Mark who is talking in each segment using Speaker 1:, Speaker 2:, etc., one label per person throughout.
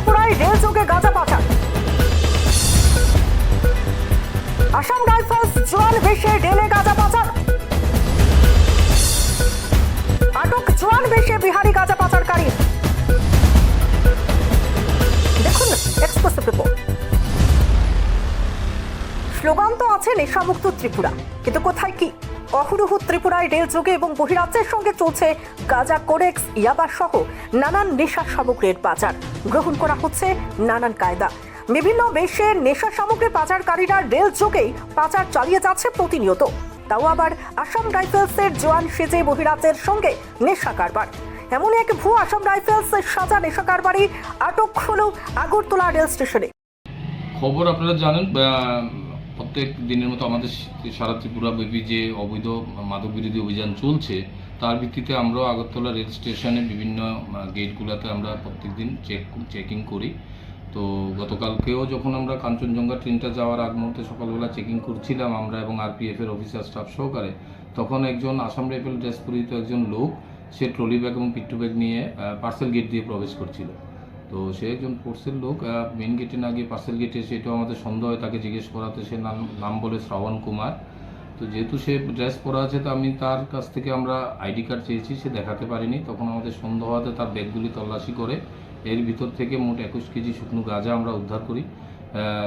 Speaker 1: ত্রিপুরায় রেল যোগে গাঁজা পাচার। আসাম রাইফেলস জোয়ান বেশে রেলে গাঁজা পাচার। আটক জোয়ান বেশে বিহারি গাঁজা পাচারকারী। দেখুন এক্সক্লুসিভ রিপোর্ট। স্লোগান তো আছে নেশামুক্ত ত্রিপুরা, কিন্তু কোথায় কি? অহরহ ত্রিপুরায় রেল যোগে এবং বহিরাজ্যের সঙ্গে চলছে গাজা, কোরেক্স, ইয়াবা সহ নানান নেশা সামগ্রীর পাচার গ্রহণ করা হচ্ছে নানান কায়দা। বিভিন্ন দেশের নেশা সামগ্রী পাচারকারীরা রেল যোগেই পাচার চালিয়ে যাচ্ছে প্রতিনিয়ত। তাও আবার আসাম রাইফেলসের জোয়ান সেজে বহিরাজ্যের সঙ্গে নেশা কারবার। এমন এক ভুয়ো আসাম রাইফেলসের সাজা নেশা কারবারি আটক হল আগরতলা রেল স্টেশনে।
Speaker 2: খবর আপনারা জানেন প্রত্যেক দিনের মতো আমাদের সারা ত্রিপুরা ব্যাপী যে অবৈধ মাদক বিরোধী অভিযান চলছে, তার ভিত্তিতে আমরাও আগরতলা রেল স্টেশনে বিভিন্ন গেটগুলোতে আমরা প্রত্যেক দিন চেক চেকিং করি। তো গতকালকেও যখন আমরা কাঞ্চনজঙ্ঘা ট্রেনটা যাওয়ার আগ মুহূর্তে সকালবেলা চেকিং করছিলাম আমরা এবং আরপিএফ এর অফিসার স্টাফ সহকারে, তখন একজন আসাম রাইফেল ড্রেস পরিহিত একজন লোক, সে ট্রলি ব্যাগ এবং পিট্টু ব্যাগ নিয়ে পার্সেল গেট দিয়ে প্রবেশ করছিল। তো সে একজন ফোর্সের লোক মেন গেটে না গিয়ে পার্সেল গেটে সেটাও আমাদের সন্দেহ হয়, তাকে জিজ্ঞেস করাতে সে নাম নাম বলে শ্রাবণ কুমার। তো যেহেতু সে ড্রেস পরা আছে, তো আমি তার কাছ থেকে আমরা আইডি কার্ড চেয়েছি, সে দেখাতে পারিনি। তখন আমাদের সন্দেহ হওয়াতে তার ব্যাগগুলি তল্লাশি করে, এর ভিতর থেকে মোট একুশ কেজি শুকনো গাঁজা আমরা উদ্ধার করি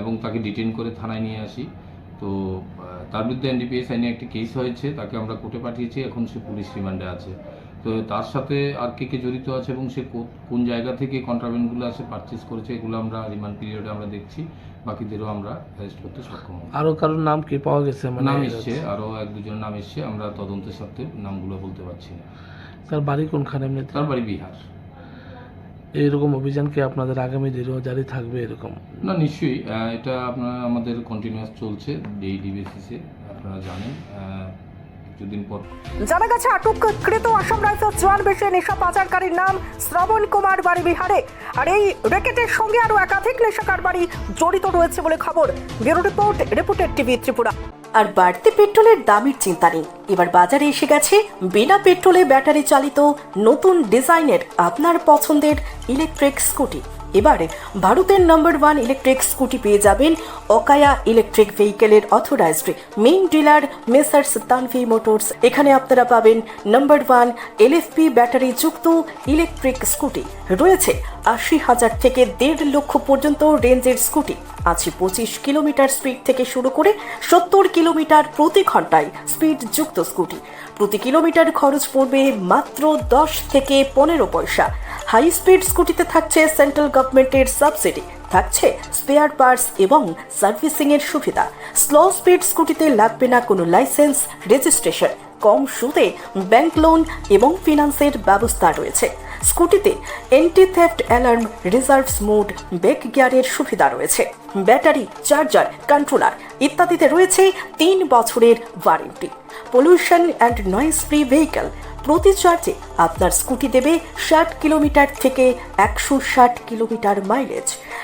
Speaker 2: এবং তাকে ডিটেন করে থানায় নিয়ে আসি। তো তার বিরুদ্ধে এনডিপিএস আইনে একটি কেস হয়েছে, তাকে আমরা কোর্টে পাঠিয়েছি, এখন সে পুলিশ রিমান্ডে আছে। তো তার সাথে আর কে কে জড়িত আছে এবং সে কোন জায়গা থেকে কন্ট্রাভেন্টগুলো আছে পারচেস করেছে এগুলো আমরা রিমান্ড পিরিয়ডে আমরা দেখছি। বাকিদেরও আমরা অ্যারেস্ট করতে সক্ষম হব।
Speaker 3: আরও কারোর নাম কি পাওয়া গেছে? মানে
Speaker 2: নাম এসছে আরও এক দুজনের নাম এসছে আমরা তদন্তের সাথে নামগুলো বলতে পারছি না।
Speaker 3: তার বাড়ি কোনখানে এমনি
Speaker 2: তার বাড়ি বিহার।
Speaker 3: এইরকম অভিযান কি আপনাদের আগামী দিনেও জারি থাকবে এরকম?
Speaker 2: না নিশ্চয়ই। এটা আপনার আমাদের কন্টিনিউয়াস চলছে ডেইলি বেসিসে আপনারা জানেন। কিছুদিন পর।
Speaker 1: জানা গেছে আটককৃত আসাম রাইফেলস জওয়ান বেশে নেশা পাচারকারীর নাম শ্রবণ কুমার বাড়ি বিহারে। আর এই র্যাকেটের সঙ্গে আরও একাধিক নেশা কারবারি জড়িত রয়েছে বলে খবর। Bureau report reported TV Tripura. আর বাড়তি পেট্রোলের দামের চিন্তা নেই। এবার বাজারে এসে গেছে বিনা পেট্রোলে ব্যাটারি চালিত নতুন ডিজাইনের আপনার পছন্দের ইলেকট্রিক স্কুটি এবারে ভারতের নাম্বার ওয়ান ইলেকট্রিক স্কুটি পেয়ে যাবেন Okaya electric ভেহিকেলের authorized main dealer messrs Tanvi motors এখানে আপনারা পাবেন নাম্বার ওয়ান এলএফপি ব্যাটারি যুক্ত ইলেকট্রিক স্কুটি রয়েছে আশি হাজার থেকে দেড় লক্ষ পর্যন্ত রেঞ্জের স্কুটি আছে পঁচিশ কিলোমিটার স্পিড থেকে শুরু করে সত্তর কিলোমিটার প্রতি ঘন্টায় স্পিড যুক্ত স্কুটি প্রতি কিলোমিটার খরচ পড়বে মাত্র দশ থেকে পনেরো পয়সা। হাই স্পিড স্কুটিতে থাকছে সেন্ট্রাল গভর্নমেন্টের সাবসিডি। থাকছে স্পেয়ার পার্টস এবং সার্ভিসিং এর সুবিধা। স্লো স্পিড স্কুটিতে লাগবে না কোনো লাইসেন্স, রেজিস্ট্রেশন, কম সুদে ব্যাংক লোন এবং ফিনান্সের ব্যবস্থা রয়েছে। স্কুটিতে anti theft alarm reverse mode back গিয়ারের সুবিধা রয়েছে। ব্যাটারি চার্জার কন্ট্রোলার ইত্যাদিতে রয়েছে তিন বছরের warranty pollution and noise free vehicle প্রতি চার্জে আপনার স্কুটি দেবে ষাট কিলোমিটার থেকে একশো ষাট কিলোমিটার মাইলেজ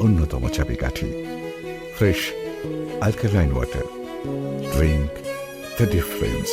Speaker 4: অন্যতম চাবিকাঠি fresh alkaline water drink the difference